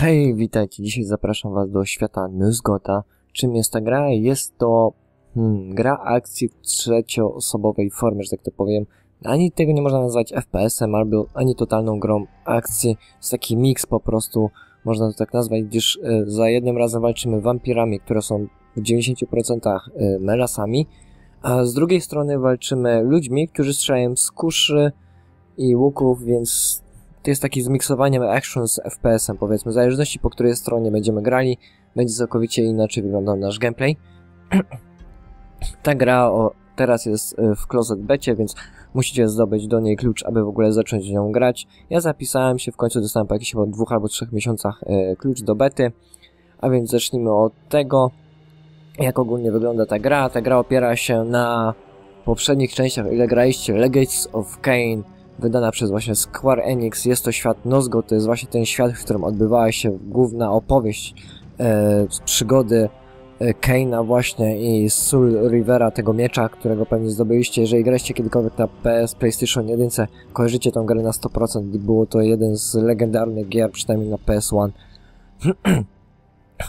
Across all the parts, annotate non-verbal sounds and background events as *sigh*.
Hej, witajcie. Dzisiaj zapraszam Was do świata Nuzgota. Czym jest ta gra? Jest to hmm, gra akcji w trzecioosobowej formie, że tak to powiem. Ani tego nie można nazwać FPS-em, albo ani totalną grą akcji. Jest taki miks po prostu, można to tak nazwać, gdyż y, za jednym razem walczymy wampirami, które są w 90% y, melasami, a z drugiej strony walczymy ludźmi, którzy strzelają z kuszy i łuków, więc to jest takie zmiksowanie action z FPS-em, powiedzmy, w zależności po której stronie będziemy grali, będzie całkowicie inaczej wyglądał nasz gameplay. *clears throat* Ta gra o, teraz jest e, w Closet Becie, więc musicie zdobyć do niej klucz, aby w ogóle zacząć nią grać. Ja zapisałem się, w końcu dostałem po jakichś chyba dwóch albo trzech miesiącach e, klucz do bety, a więc zacznijmy od tego, jak ogólnie wygląda ta gra. Ta gra opiera się na poprzednich częściach, ile graliście, Legates of Kane, wydana przez właśnie Square Enix. Jest to świat Nozgo, to jest właśnie ten świat, w którym odbywała się główna opowieść e, przygody e, Kane'a właśnie i Soul Rivera, tego miecza, którego pewnie zdobyliście. Jeżeli graliście kiedykolwiek na PS, PlayStation 1, kojarzycie tą grę na 100%. Było to jeden z legendarnych gier, przynajmniej na PS1. *clears throat*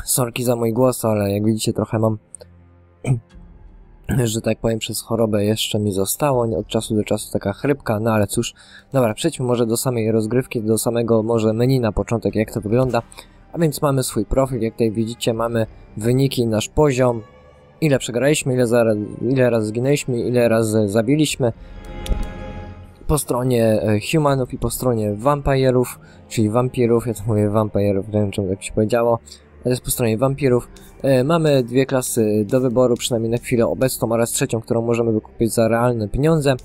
Sorki za mój głos, ale jak widzicie trochę mam że tak powiem, przez chorobę jeszcze mi zostało, od czasu do czasu taka chrypka, no ale cóż, dobra, przejdźmy może do samej rozgrywki, do samego może menu na początek, jak to wygląda. A więc mamy swój profil, jak tutaj widzicie, mamy wyniki, nasz poziom, ile przegraliśmy, ile, za, ile razy zginęliśmy, ile razy zabiliśmy. Po stronie e, humanów i po stronie vampirów, czyli wampirów, ja to mówię vampirów, nie wiem czemu tak się powiedziało jest po stronie wampirów. E, mamy dwie klasy do wyboru, przynajmniej na chwilę obecną, oraz trzecią, którą możemy wykupić za realne pieniądze.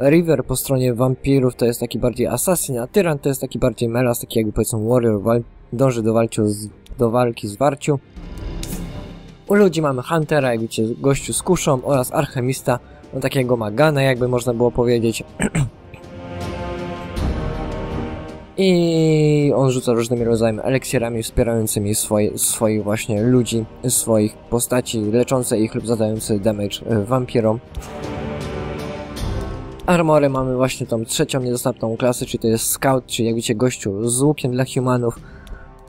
River po stronie wampirów to jest taki bardziej assassin, a Tyran to jest taki bardziej melas, taki jakby powiedzmy warrior, dąży do, z, do walki z warciu. U ludzi mamy Huntera, jak widzicie, gościu z kuszą oraz Archemista, no takiego Magana, jakby można było powiedzieć. *clears throat* I on rzuca różnymi rodzajami eliksirami wspierającymi swoje, swoich właśnie ludzi, swoich postaci, leczące ich lub zadające damage e, vampirom. Armory mamy właśnie tą trzecią niedostępną klasę, czyli to jest Scout, czyli jak widzicie gościu z łukiem dla humanów,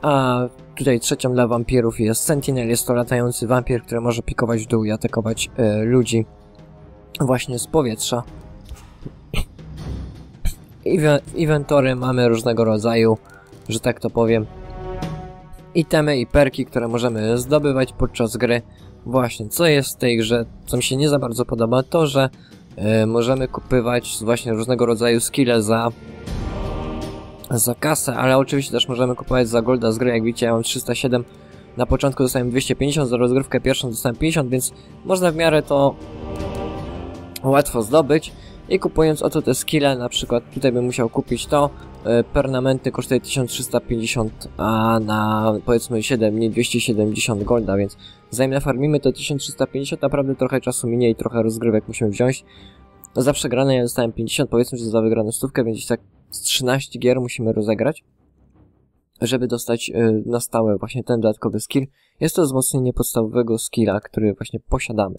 a tutaj trzecią dla wampirów jest Sentinel, jest to latający wampir, który może pikować w dół i atakować e, ludzi właśnie z powietrza w inwentory mamy różnego rodzaju, że tak to powiem, itemy i perki, które możemy zdobywać podczas gry. Właśnie, co jest w tej grze, co mi się nie za bardzo podoba, to że yy, możemy kupywać właśnie różnego rodzaju skille za za kasę, ale oczywiście też możemy kupować za golda z gry, jak widzicie ja mam 307 na początku dostałem 250, za rozgrywkę pierwszą dostałem 50, więc można w miarę to łatwo zdobyć. I kupując oto te skille, na przykład tutaj bym musiał kupić to, e, pernamenty kosztuje 1350, a na powiedzmy 7 dni 270 golda, więc zanim nafarmimy to 1350, naprawdę trochę czasu minie i trochę rozgrywek musimy wziąć. Za przegrane ja dostałem 50, powiedzmy, że za wygraną stówkę, więc tak z 13 gier musimy rozegrać, żeby dostać e, na stałe właśnie ten dodatkowy skill. Jest to wzmocnienie podstawowego skilla, który właśnie posiadamy.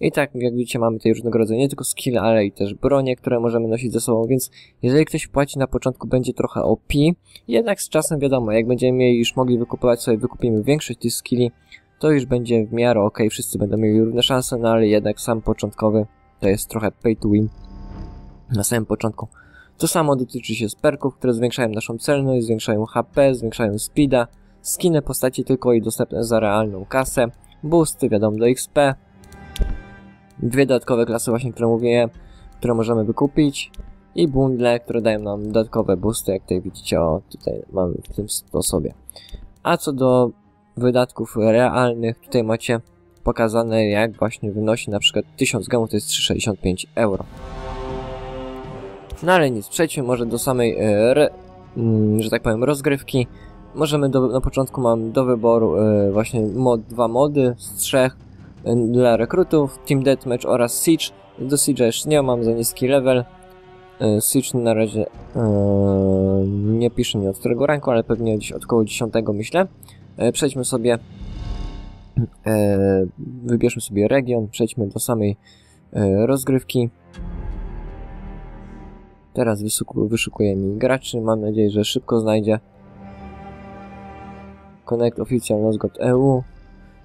I tak, jak widzicie, mamy tutaj różnego rodzaju nie tylko skill, ale i też bronie, które możemy nosić ze sobą, więc jeżeli ktoś płaci na początku, będzie trochę OP. Jednak z czasem wiadomo, jak będziemy mieli już mogli wykupować sobie, wykupimy większość tych skilli, to już będzie w miarę ok, wszyscy będą mieli równe szanse, no ale jednak sam początkowy to jest trochę pay to win na samym początku. To samo dotyczy się perków, które zwiększają naszą celność, zwiększają HP, zwiększają speeda, skiny postaci tylko i dostępne za realną kasę, boosty wiadomo do XP, dwie dodatkowe klasy właśnie, które mówię, które możemy wykupić i bundle, które dają nam dodatkowe boosty, jak tutaj widzicie, o, tutaj mamy w tym sposobie. A co do wydatków realnych, tutaj macie pokazane jak właśnie wynosi na przykład 1000 gemów, to jest 365 euro. No ale nic, przejdźmy może do samej, e, mm, że tak powiem, rozgrywki. Możemy do, na początku mam do wyboru e, właśnie mod, dwa mody z trzech dla rekrutów, Team Deathmatch oraz Siege. Do Siege'a jeszcze nie mam za niski level. E, Siege na razie e, nie pisze mi od którego ranku, ale pewnie gdzieś od około 10 myślę. E, przejdźmy sobie, wybierzmy sobie region, przejdźmy do samej rozgrywki. Teraz wyszukuje mi graczy, mam nadzieję, że szybko znajdzie. Connect Official Nozgot EU.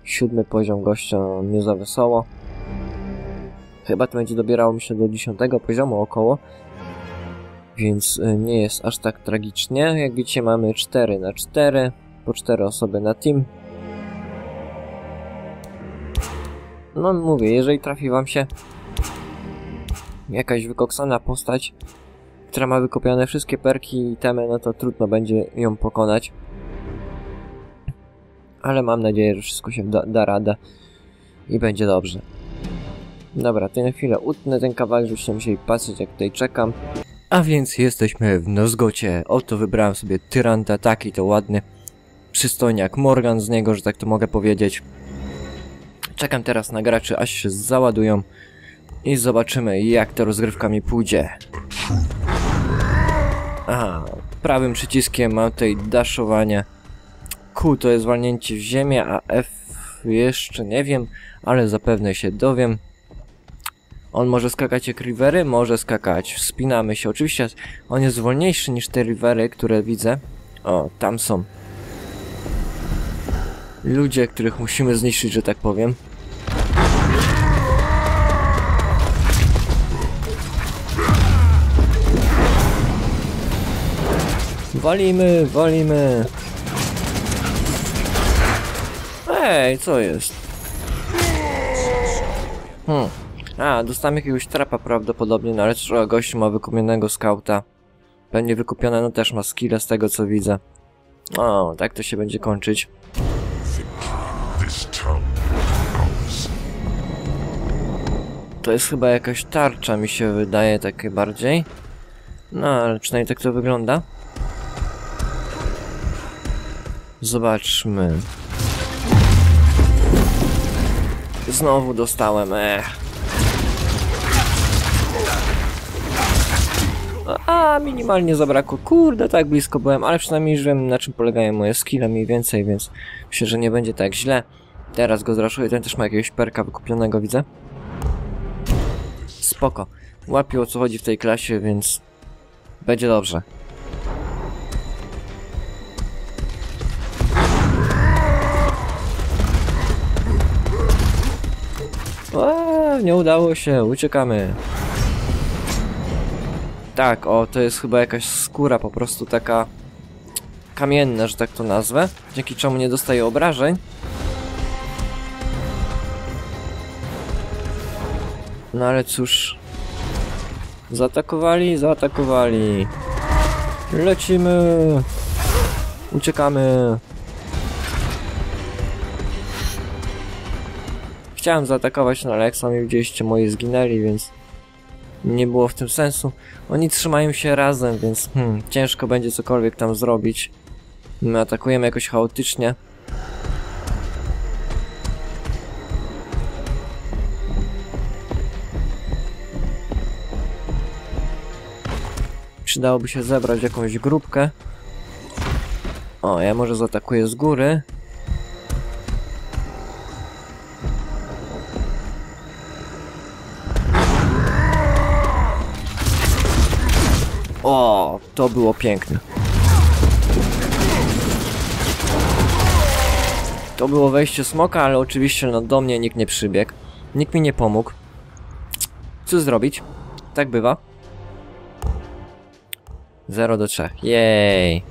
Siódmy poziom gościa nie za wesoło. Chyba to będzie dobierało mi się do dziesiątego poziomu około. Więc y, nie jest aż tak tragicznie. Jak widzicie mamy 4 na 4 po 4 osoby na team. No mówię, jeżeli trafi wam się jakaś wykoksana postać, która ma wykopione wszystkie perki i temy, no to trudno będzie ją pokonać. Ale mam nadzieję, że wszystko się da, da radę i będzie dobrze. Dobra, to na chwilę utnę ten kawałek, żebyście musieli patrzeć jak tutaj czekam. A więc jesteśmy w Nozgocie. Oto wybrałem sobie Tyranta, taki to ładny przystojniak Morgan z niego, że tak to mogę powiedzieć. Czekam teraz na graczy, aż się załadują i zobaczymy jak ta rozgrywka mi pójdzie. Aha, prawym przyciskiem mam tutaj daszowanie. Q to jest walnięcie w ziemię, a F jeszcze nie wiem, ale zapewne się dowiem. On może skakać jak rivery, może skakać. Wspinamy się. Oczywiście on jest wolniejszy niż te rivery, które widzę. O, tam są. Ludzie, których musimy zniszczyć, że tak powiem. Walimy, walimy. Ej, co jest? Hmm. A, dostałem jakiegoś trapa prawdopodobnie, no ale trzeba gościu ma wykupionego skauta. Będzie wykupione, no też ma skilla z tego co widzę. O, tak to się będzie kończyć. To jest chyba jakaś tarcza, mi się wydaje, takie bardziej. No, ale przynajmniej tak to wygląda. Zobaczmy. Znowu dostałem, ech. A, minimalnie zabrakło. Kurde, tak blisko byłem, ale przynajmniej wiem na czym polegają moje skille mniej więcej, więc myślę, że nie będzie tak źle. Teraz go zraszuję, ten też ma jakiegoś perka wykupionego, widzę. Spoko. Łapił o co chodzi w tej klasie, więc będzie dobrze. Nie udało się, uciekamy. Tak, o, to jest chyba jakaś skóra po prostu taka kamienna, że tak to nazwę, dzięki czemu nie dostaje obrażeń. No ale cóż. Zaatakowali, zaatakowali. Lecimy. Uciekamy. Chciałem zaatakować, no ale jak sami widzieliście, moi zginęli, więc nie było w tym sensu. Oni trzymają się razem, więc hmm, ciężko będzie cokolwiek tam zrobić. My atakujemy jakoś chaotycznie. Przydałoby się zebrać jakąś grupkę. O, ja może zaatakuję z góry. To było piękne. To było wejście smoka, ale oczywiście no, do mnie nikt nie przybiegł. Nikt mi nie pomógł. Co zrobić? Tak bywa. 0 do 3. Jej.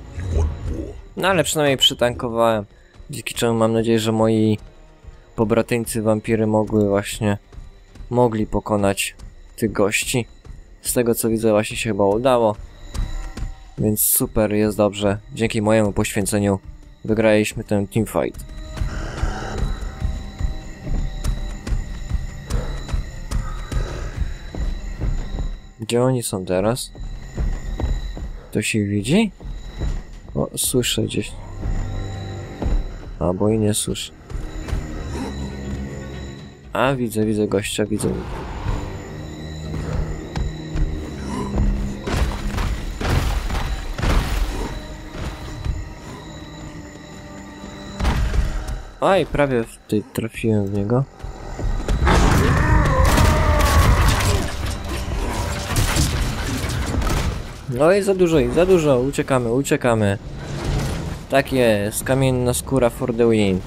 No ale przynajmniej przytankowałem. Dzięki czemu mam nadzieję, że moi pobratyńcy wampiry mogły właśnie mogli pokonać tych gości. Z tego co widzę właśnie się chyba udało. Więc super, jest dobrze. Dzięki mojemu poświęceniu wygraliśmy ten teamfight. Gdzie oni są teraz? Ktoś ich widzi? O, słyszę gdzieś. Albo i nie słyszę. A, widzę, widzę gościa, widzę. Aj, prawie tej trafiłem w niego. No i za dużo, i za dużo. Uciekamy, uciekamy. Tak jest, kamienna skóra for the win.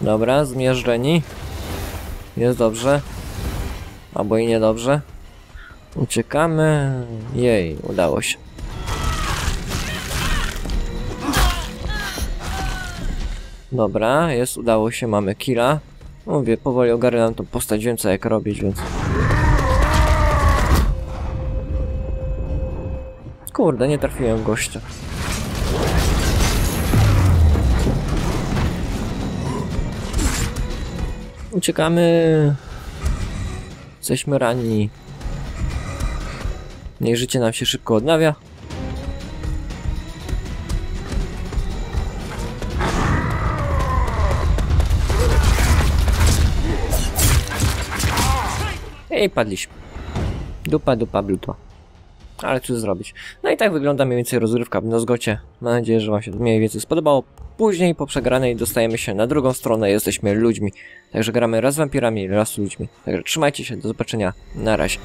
Dobra, zmierzeni. Jest dobrze. Albo i niedobrze. Uciekamy. Jej, udało się. Dobra, jest, udało się, mamy killa. Mówię, powoli ogarniam tą postać, wiem co jak robić, więc... Kurde, nie trafiłem gościa. Uciekamy. Jesteśmy ranni. Niech życie nam się szybko odnawia. I padliśmy. Dupa, dupa, bluto. Ale cóż zrobić. No i tak wygląda mniej więcej rozrywka w Nozgocie. Mam nadzieję, że wam się mniej więcej spodobało. Później po przegranej dostajemy się na drugą stronę, jesteśmy ludźmi. Także gramy raz z wampirami, raz z ludźmi. Także trzymajcie się, do zobaczenia. Na razie.